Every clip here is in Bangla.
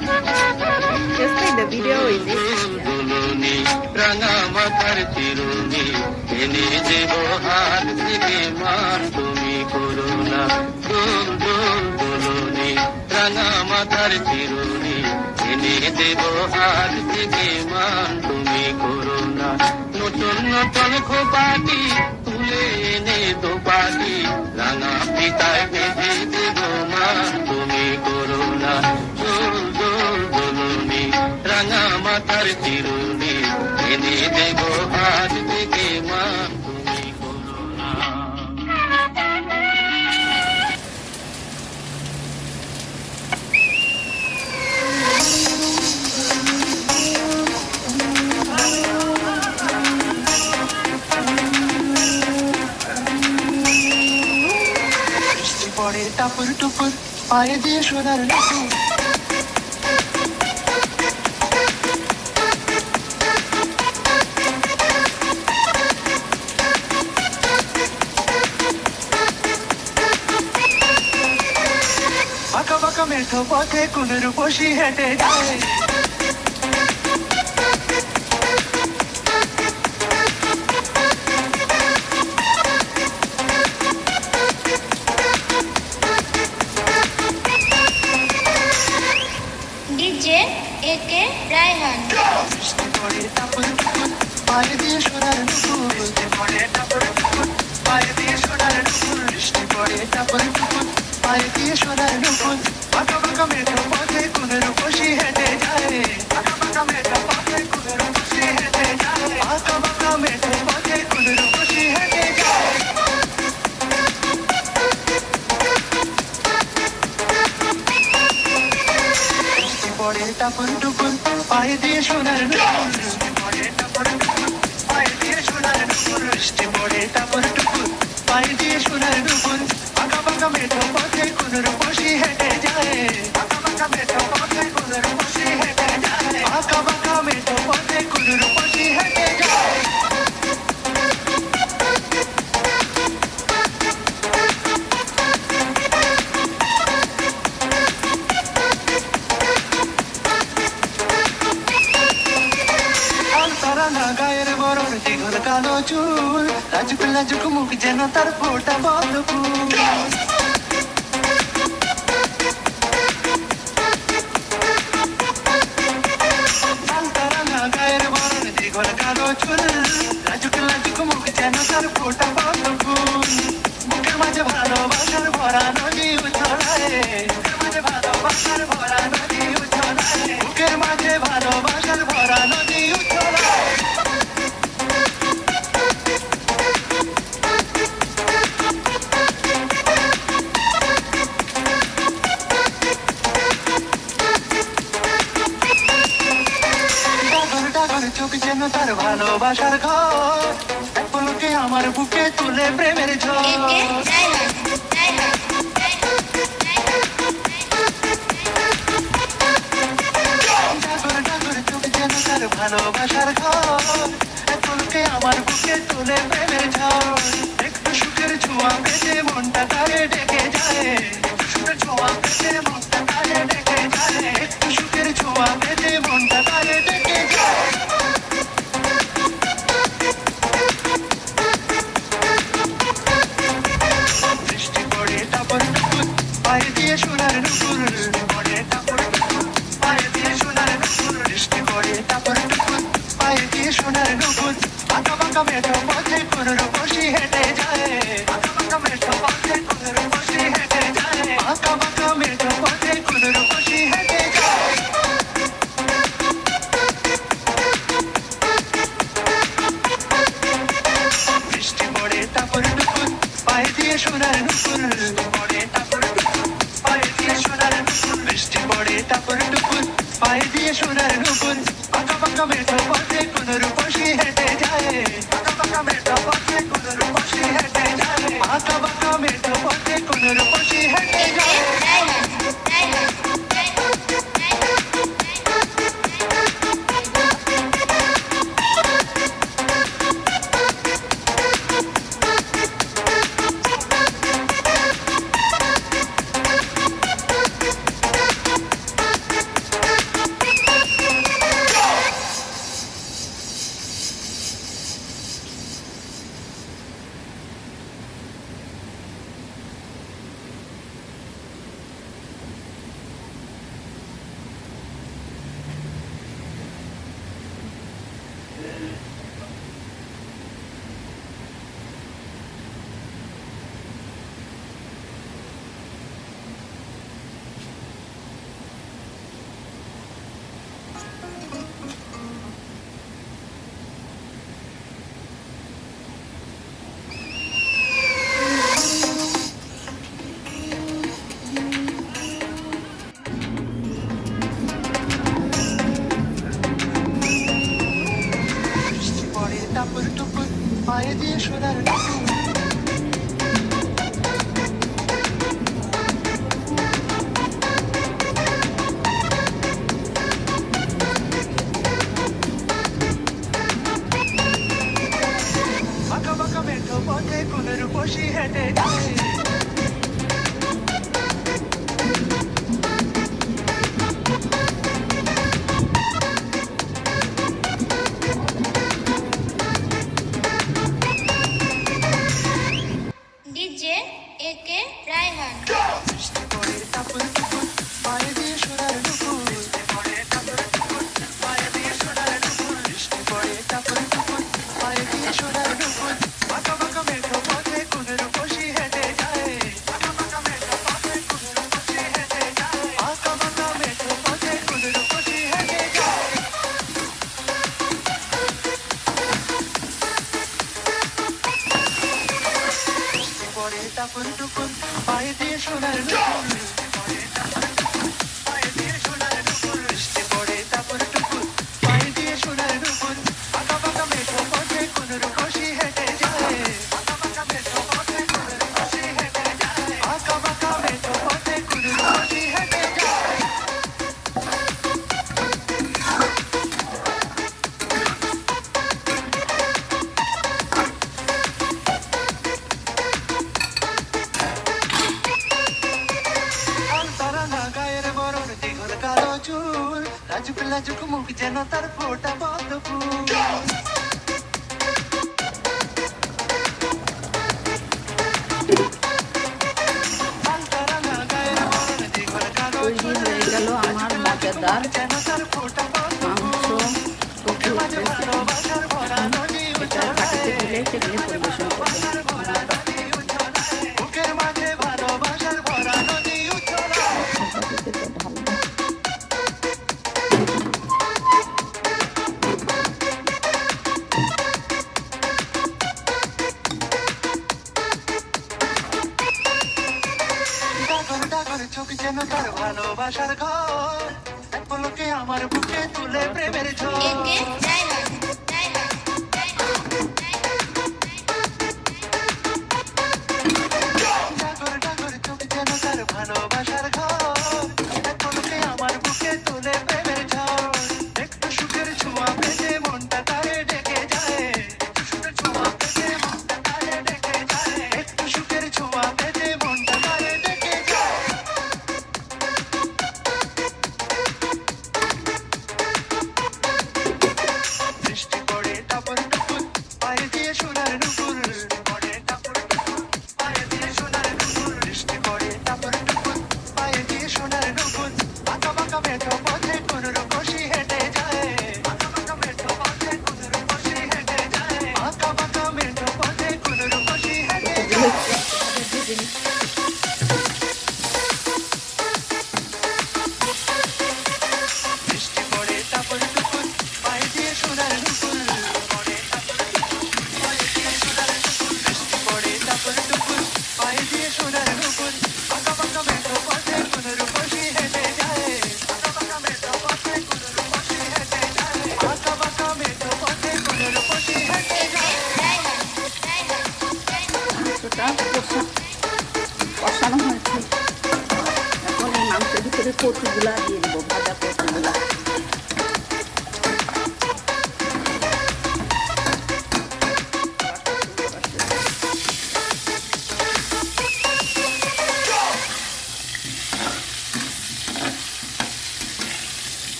Just like the video, is মাথার চিরুনি এনে দেব হাত থেকে তুমি দোল দোল দুলুনি রাঙা টাপুর টুপুর পায়ে দিয়ে সোনার নুপুর বাঁকা বাঁকা মেঠো পথে কুনুর বসি হেঁটে যায় নুপুর বাঁকা বাঁকা মেঠো পথে কুনুর বসি হেঁটে যায় বাঁকা বাঁকা মেঠো পথে টাপুর টুপুর পায়ে দিয়ে সোনার লাজুক মুখ যেন তার ফোটা চুল লাজুক লাজুক মুখ যেন তার ফোটা ফুল বুকের মাঝে ভালোবাসার ভরা নদী উছলায় বুকের মাঝে ভালোবাসার ভরা নদী উছলায় বুকের মাঝে ভালোবাসার ভরা নদী উছলায় যেন তার ভালোবাসার ঘর আমার বুকে তুলে প্রেমের ঝড় একটু সুখের ছোঁয়া পেতে মনটা তারে ডেকে যায় সুখের ছোঁয়া পেতে মনটা তারে ডেকে যায় একটু পায়ে দিয়ে সোনার নুপুর বাঁকা বাঁকা মেঠো পথে কোনো রূপসী হেঁটে যায়। বাঁকা বাঁকা মেঠো পথে কোনো রূপসী হেঁটে যায়। লাজুক লাজুক মুখ যেন তার ফোটা পদ তৈরি হয়ে গেল আমার মজাদার মাংস সেগুলি ¿Qué, qué?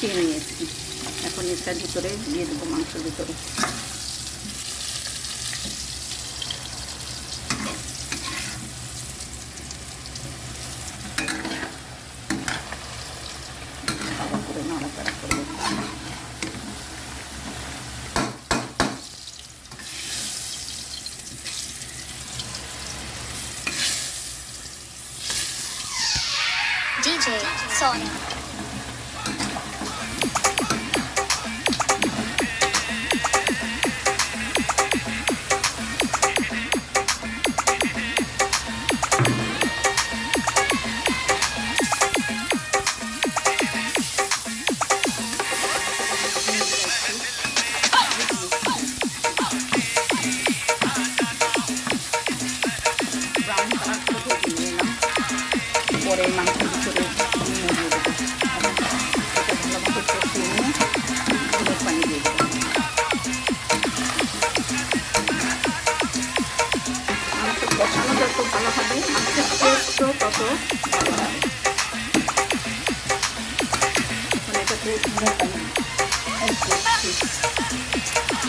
ছিঁড়ে নিয়েছি। এখন এটার ভিতরে দিয়ে দেবো মাংসের ভিতরে।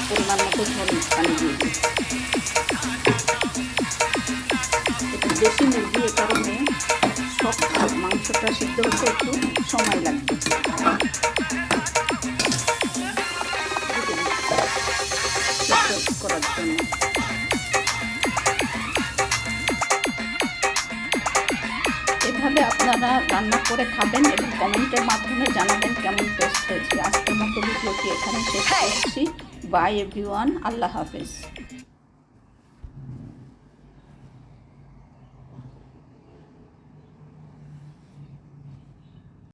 পরিমাণ দেশি মুরগি এ কারণে সব মাংসটা সিদ্ধ হতে একটু সময় লাগবে। আপনারা রান্না করে খাবেন এবং কমেন্টের মাধ্যমে জানাবেন কেমন টেস্ট হয়েছে। আজকের মতো ভিডিওটি এখানে শেষ করছি। বাই এভরিওয়ান আল্লাহ হাফেজ।